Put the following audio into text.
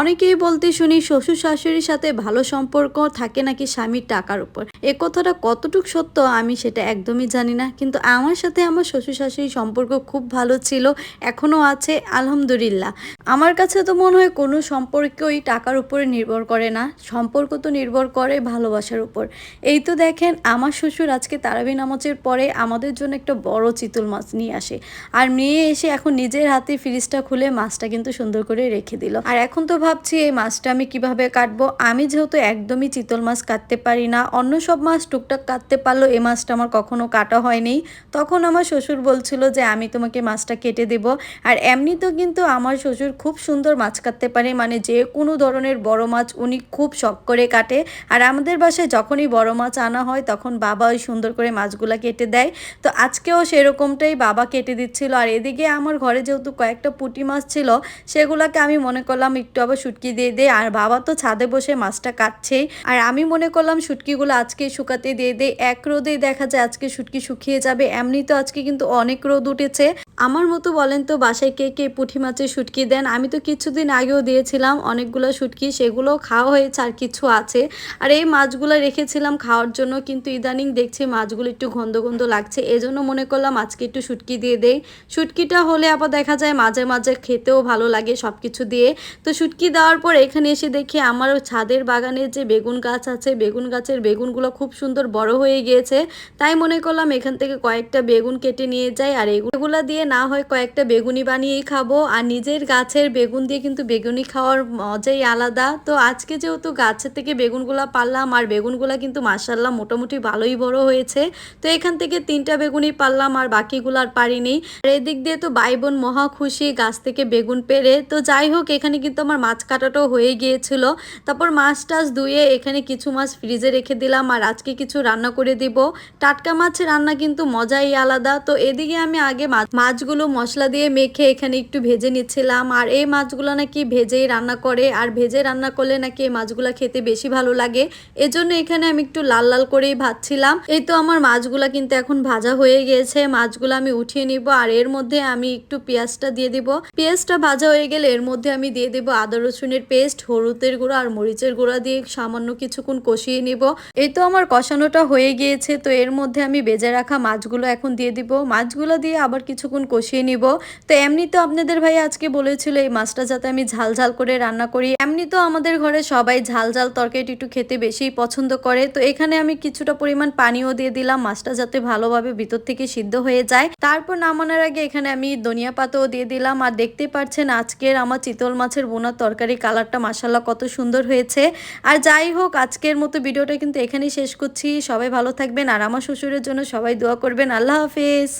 অনেকেই বলতে শুনি শ্বশুর শাশুড়ির সাথে ভালো সম্পর্ক থাকে নাকি স্বামীর টাকার উপর। এ কথাটা কতটুক সত্য আমি সেটা একদমই জানি না। কিন্তু আমার সাথে আমার শ্বশুর শাশুড়ির সম্পর্ক খুব ভালো ছিল, এখনও আছে, আলহামদুলিল্লাহ। আমার কাছে তো মনে হয় কোনো সম্পর্কই টাকার উপরে নির্ভর করে না। সম্পর্ক তো নির্ভর করে ভালোবাসার উপর। এই তো দেখেন, আমার শ্বশুর আজকে তারাবি নামাজের পরে আমাদের জন্য একটা বড় চিতল মাছ নিয়ে আসে। আর নিয়ে এসে এখন নিজের হাতে ফ্রিজটা খুলে মাছটা কিন্তু সুন্দর করে রেখে দিল। আর এখন তো ভাবছি এই মাছটা আমি কীভাবে কাটবো? আমি যেহেতু একদমই চিতল মাছ কাটতে পারি না, অন্য সব মাছ টুকটাক কাটতে পারল এই মাছটা আমার কখনো কাটা হয়নি। তখন আমার শ্বশুর বলছিল যে, আমি তোমাকে মাছটা কেটে দেব। আর এমনিতেও কিন্তু আমার শ্বশুর খুব সুন্দর মাছ কাটতে পারে মানে যে কোনো ধরনের বড় মাছ উনি খুব শখ করে কাটে। আর আমাদের বাসায় যখনই বড় মাছ আনা হয়, তখন বাবা ওই সুন্দর করে মাছগুলা কেটে দেয়। তো আজকেও সেরকমটাই বাবা কেটে দিচ্ছিল। আর এদিকে আমার ঘরে যেহেতু কয়েকটা পুঁটি মাছ ছিল, সেগুলোকে আমি মনে করলাম একটু আবার শুটকি দিয়ে দে, আর বাবা তো ছাদে বসে মাছটা কাটছেই আর আমি মনে করলাম শুটকিগুলো আজকে শুকাতে দিয়ে দে, এক রোদেই দেখা যায় আজকে শুটকি শুকিয়ে যাবে, এমনি তো আজকে কিন্তু অনেক রোদ উঠেছে। আমার মতো বলেন তো বাসায় কে কে পুঁটি মাছের শুটকি দেন, আমি তো কিছুদিন আগেও দিয়েছিলাম অনেকগুলো শুটকি সেগুলো খাওয়া হয়েছে আর কিছু আছে। আর এই মাছগুলো রেখেছিলাম খাওয়ার জন্য, কিন্তু ইদানিং দেখছি মাছগুলো একটু গন্ধ গন্ধ লাগছে, এজন্য মনে করলাম আজকে একটু শুটকি দিয়ে দেই শুটকিটা হলে আবার দেখা যায় মাঝে মাঝে খেতেও ভালো লাগে সব কিছু দিয়ে। তো শুটকি দেওয়ার পর এখানে এসে দেখি আমার ছাদের বাগানের যে বেগুন গাছ আছে, বেগুন গাছের বেগুনগুলো খুব সুন্দর বড় হয়ে গিয়েছে। তাই মনে করলাম এখান থেকে কয়েকটা বেগুন কেটে নিয়ে যাই আর এগুলো দিয়ে না হয় কয়েকটা বেগুনি বানিয়েই খাব। আর নিজের গাছের বেগুন দিয়ে কিন্তু বেগুনি খাওয়ার মজাই আলাদা। তো আজকে যেহেতু গাছের থেকে বেগুনগুলা পারলাম আর বেগুনগুলা কিন্তু মাসাল্লাহ মোটামুটি ভালোই বড় হয়েছে। তো এখান থেকে তিনটা বেগুনি পারলাম আর বাকিগুলো আর পারিনি। আর এদিক দিয়ে তো ভাই বোন মহা খুশি গাছ থেকে বেগুন পেরে। তো যাই হোক, এখানে কিন্তু আমার মাছ কাটাটাও হয়ে গিয়েছিল। তারপর মাছ টাছ ধুয়ে এখানে কিছু মাছ ফ্রিজে রেখে দিলাম আর আজকে কিছু রান্না করে দিব। টাটকা মাছের রান্না কিন্তু মজাই আলাদা। তো এদিকে আমি আগে মাছগুলো মশলা দিয়ে মেখে এখানে একটু ভেজে নিচ্ছিলাম। আর এই মাছগুলো নাকি ভেজেই রান্না করে। আর ভেজে রান্না করলে নাকি এই মাছগুলো খেতে বেশি ভালো লাগে। এজন্য এখানে আমি একটু লাল লাল করেই ভাজছিলাম। এই তো আমার মাছগুলো কিন্তু এখন ভাজা হয়ে গিয়েছে। মাছগুলো আমি উঠিয়ে নিব। আর এর মধ্যে আমি একটু পেঁয়াজটা দিয়ে দিব। পেঁয়াজটা ভাজা হয়ে গেলে এর মধ্যে আমি দিয়ে দেব আদা, রসুনের পেস্ট, হলুদের গুঁড়া আর মরিচের গুঁড়া দিয়ে সামান্য কিছুক্ষণ কষিয়ে নিব। এই তো আমার কষানোটা হয়ে গিয়েছে, তো এর মধ্যে আমি বেজে রাখা মাছগুলো এখন দিয়ে দিব। মাছগুলো দিয়ে আবার কিছুক্ষণ কষিয়ে নিব। তো এমনি তো আপনাদের ভাই আজকে বলেছিল এই মাছটা যাতে আমি ঝাল ঝাল করে রান্না করি। এমনি তো আমাদের ঘরে সবাই ঝাল ঝাল তরকারিটা একটু খেতে বেশি পছন্দ করে। তো এখানে আমি কিছুটা পরিমাণ পানিও দিয়ে দিলাম, মাছটা যাতে ভালোভাবে ভিতর থেকে সিদ্ধ হয়ে যায়। তারপর নামানোর আগে এখানে আমি ধনিয়া পাতাও দিয়ে দিলাম। আর দেখতে পাচ্ছেন আজকের আমার চিতল মাছের বোনার তরকারি কালারটা মাসাল্লাহ কত সুন্দর হয়েছে। আর যাই হোক, আজকের মতো ভিডিওটা কিন্তু এখানেই শেষ করছি। সবাই ভালো থাকবেন আর আমার শ্বশুরের জন্য সবাই দোয়া করবেন। আল্লাহ হাফেজ।